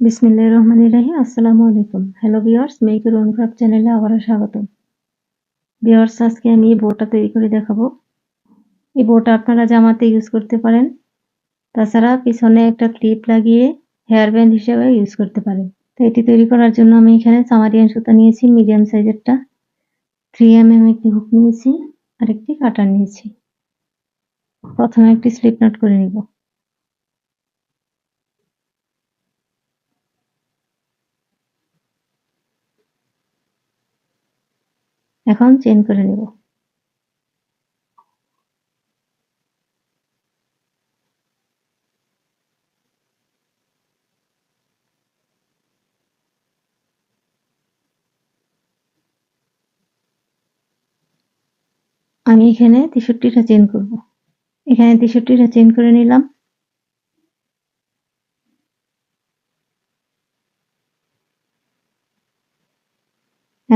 বিসমিল্লাহির রহমানির রহিম। আসসালামু আলাইকুম। হ্যালো ভিউয়ার্স মেকের অনুক্রাফট চ্যানেলে আবারও স্বাগত ভিউয়ার্স আজকে আমি এই বোটা তৈরি করে দেখাবো। এই বোটা আপনারা জামাতে ইউজ করতে পারেন। তাছাড়া পিছনে একটা ক্লিপ লাগিয়ে হেয়ার ব্যান্ড হিসেবে ইউজ করতে পারেন। তো এটি তৈরি করার জন্য আমি এখানে সামারিয়ান সুতা নিয়েছি মিডিয়াম সাইজেরটা থ্রি এম এম একটি হুক নিয়েছি আর একটি কাটার নিয়েছি। প্রথমে একটি স্লিপ নট করে নিব। এখন চেন করে নেব। আমি এখানে তেষট্টিটা চেন করব। এখানে তেষট্টিটা চেন করে নিলাম।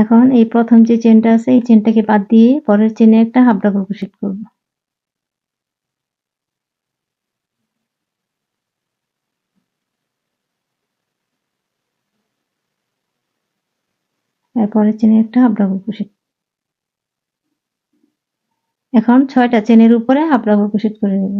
এখন এই প্রথম যে চেনটা আছে, এই চেনটাকে বাদ দিয়ে পরের চেনে একটা হাফ ডাবল ক্রোশেট করব। পরের চেনে একটা হাফ ডাবল ক্রোশেট এখন ছয়টা চেনের উপরে হাফ ডাবল ক্রোশেট করে নেব।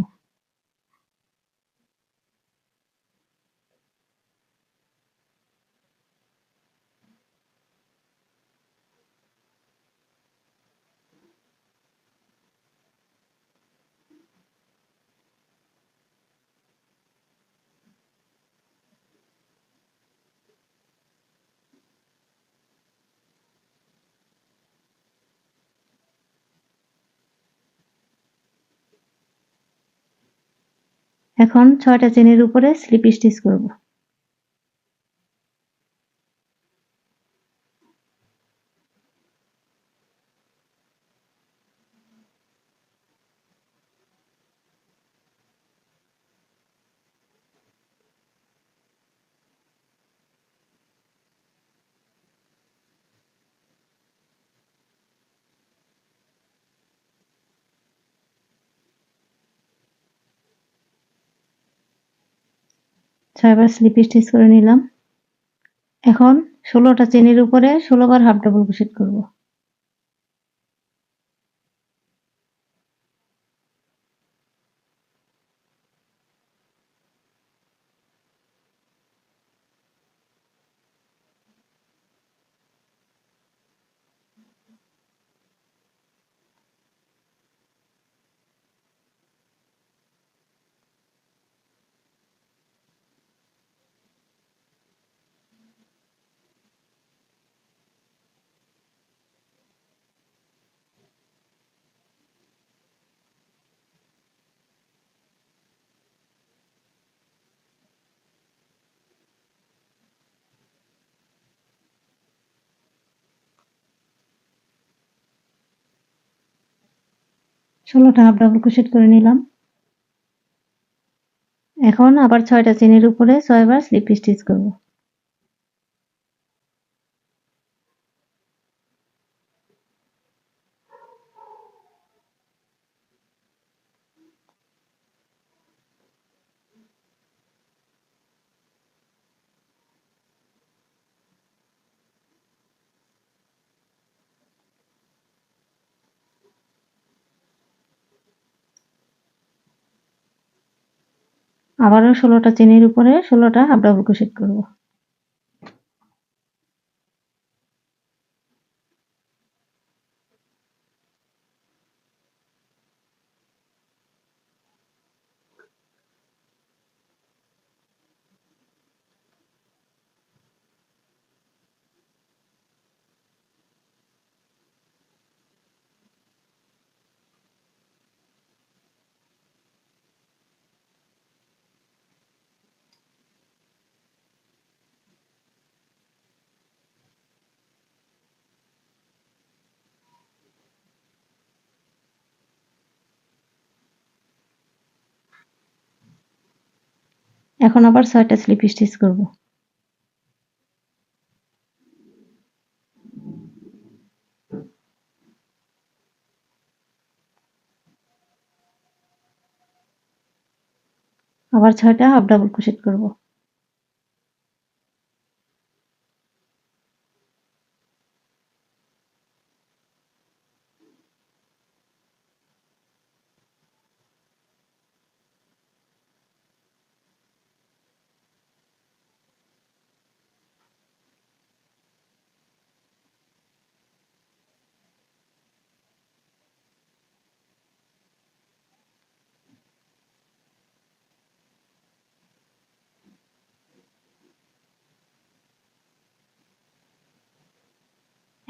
এখন ছয়টা চেনের উপরে স্লিপ স্টিচ করব। ছয়বার স্লিপ স্টিচ করে নিলাম। এখন ষোলোটা চেনের উপরে ষোলোবার হাফ ডাবল ক্রোশেট করব। ষোলোটা হাফ ডাবল ক্রোশেট করে নিলাম। এখন আবার ছয়টা চেনের উপরে ছয়বার স্লিপ স্টিচ করব। আবারও ষোলোটা চেনের উপরে ষোলোটা হাফ ডাবল ক্রোশেট করব। এখন আবার ছয়টা স্লিপ স্টিচ করব। আবার ছয়টা হাফ ডাবল ক্রোশেট করব।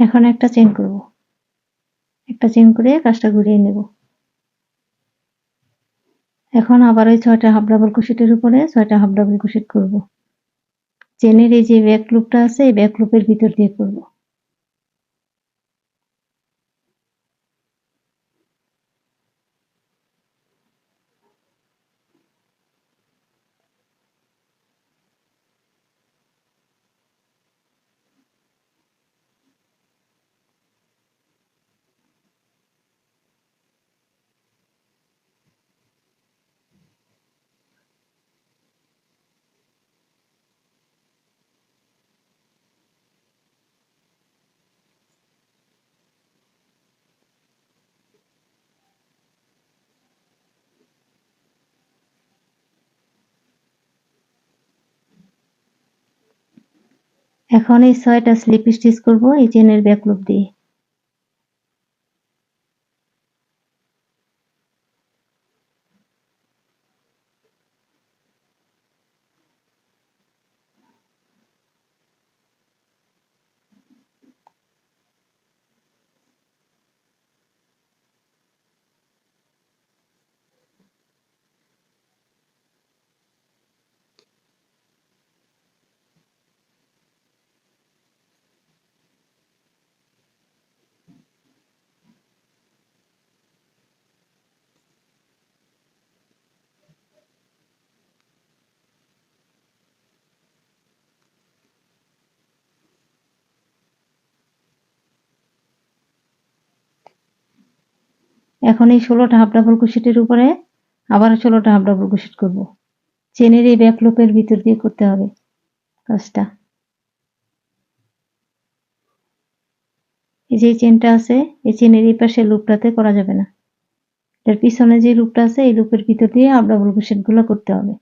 এখন একটা চেন করব। একটা চেন করে কাজটা ঘুরিয়ে নেব। এখন আবার ওই ছয়টা হাফ ডাবল কুশিটের উপরে ছয়টা হাফ ডাবল কুশিট করব। চেনের এই যে ব্যাক লুপটা আছে, এই ব্যাক লুপের ভিতর দিয়ে করব। এখন এই ছয়টা স্লিপ স্টিচ করব এই চেনের ব্যাক লুপ দিয়ে। এখন এই ষোলোটা হাফ ডাবল কুশিটের উপরে আবার ষোলোটা হাফ ডাবল কুশিট করব। চেনের এই ব্যাকলোপের ভিতর দিয়ে করতে হবে কাজটা। এই যে চেনটা আছে, এই চেনের এই পাশে লুপটাতে করা যাবে না। এর পিছনে যে লুপটা আছে, এই লুপের ভিতর দিয়ে হাফ ডাবল কুশিটগুলো করতে হবে।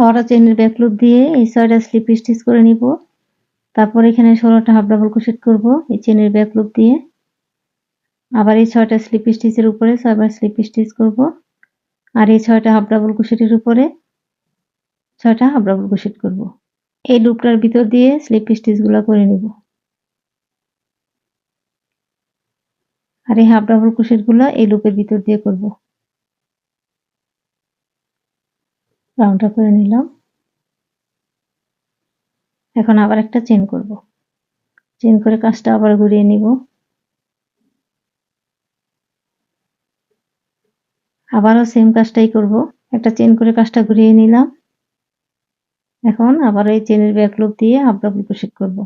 আবারও চেনের ব্যাক লুপ দিয়ে এই ছয়টা স্লিপ স্টিচ করে নিব। তারপর এখানে ষোলোটা হাফ ডাবল ক্রোশেট করব এই চেনের ব্যাক লুপ দিয়ে। আবার এই ছয়টা স্লিপ স্টিচের উপরে ছয়বার স্লিপ স্টিচ করব। আর এই ছয়টা হাফ ডাবল ক্রোশেটের উপরে ছয়টা হাফ ডাবল ক্রোশেট করব। এই লুপটার ভিতর দিয়ে স্লিপ স্টিচগুলো করে নিব। আর এই হাফ ডাবল ক্রোশেটগুলো এই লুপের ভিতর দিয়ে করব। রাউন্ডটা করে নিলাম। এখন আবার একটা চেন করব। চেন করে কাজটা আবার ঘুরিয়ে নিব। আবারও সেম কাজটাই করব। একটা চেন করে কাজটা ঘুরিয়ে নিলাম। এখন আবার এই চেনের ব্যাক লুপ দিয়ে হাফ ডাবল করব।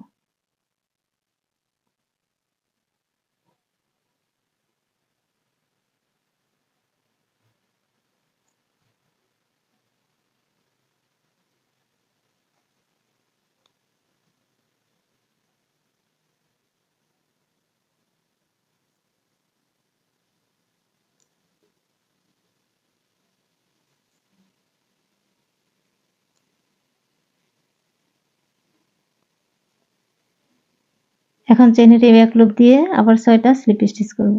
এখন চেনের এই ব্যাক লুপ দিয়ে আবার ছয়টা স্লিপ স্টিচ করব।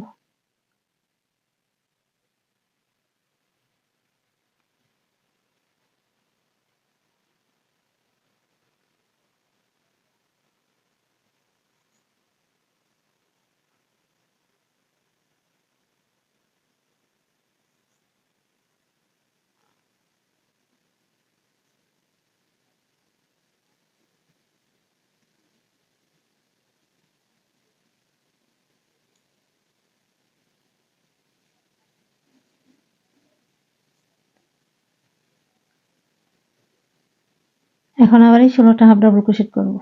এখন আবার এই ষোলোটা হাফ ডাবল ক্রোশেট করব।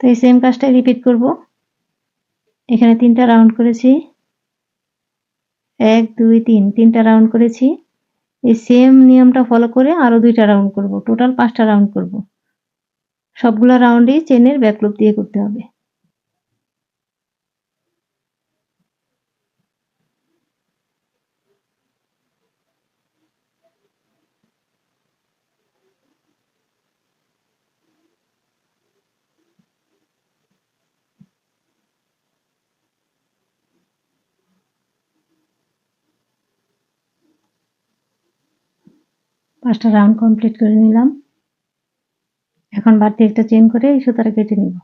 তো এই সেম কাজটাই রিপিট করব। এখানে তিনটা রাউন্ড করেছি। এক, দুই, তিন, তিনটা রাউন্ড করেছি। এই সেম নিয়মটা ফলো করে আরও দুইটা রাউন্ড করব। টোটাল পাঁচটা রাউন্ড করব। সবগুলো রাউন্ডই চেনের ব্যাকলুপ দিয়ে করতে হবে। পাঁচটা রাউন্ড কমপ্লিট করে নিলাম। এখন বাড়তি একটা চেন করে এই সুতাটা কেটে নিব।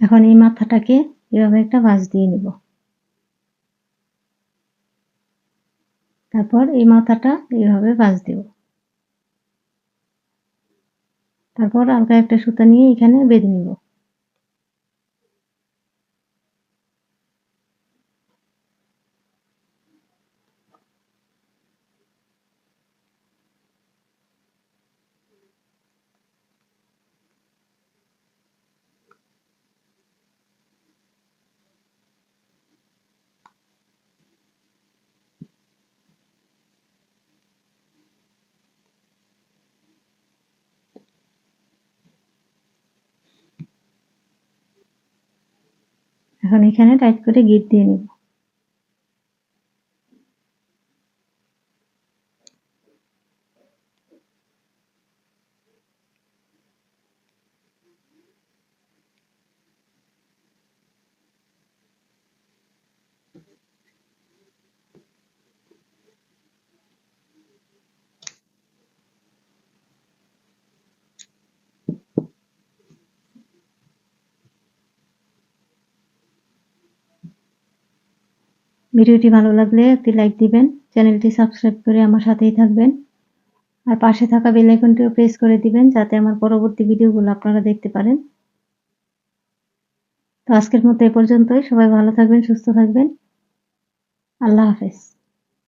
এখন এই মাথাটাকে এভাবে একটা ভাঁজ দিয়ে নিব। তারপর এই মাথাটা এইভাবে ভাঁজ দেব। তারপর আলগা একটা সুতা নিয়ে এখানে বেঁধে নিব। এখন এখানে টাইট করে গিট দিয়ে নিব। ভিডিওটি ভালো লাগলে একটি লাইক দিবেন, চ্যানেলটি সাবস্ক্রাইব করে আমার সাথেই থাকবেন। আর পাশে থাকা বেল আইকনটিও প্রেস করে দিবেন, যাতে আমার পরবর্তী ভিডিওগুলো আপনারা দেখতে পারেন। তো আজকের মতো এ পর্যন্তই। সবাই ভালো থাকবেন, সুস্থ থাকবেন। আল্লাহ হাফেজ।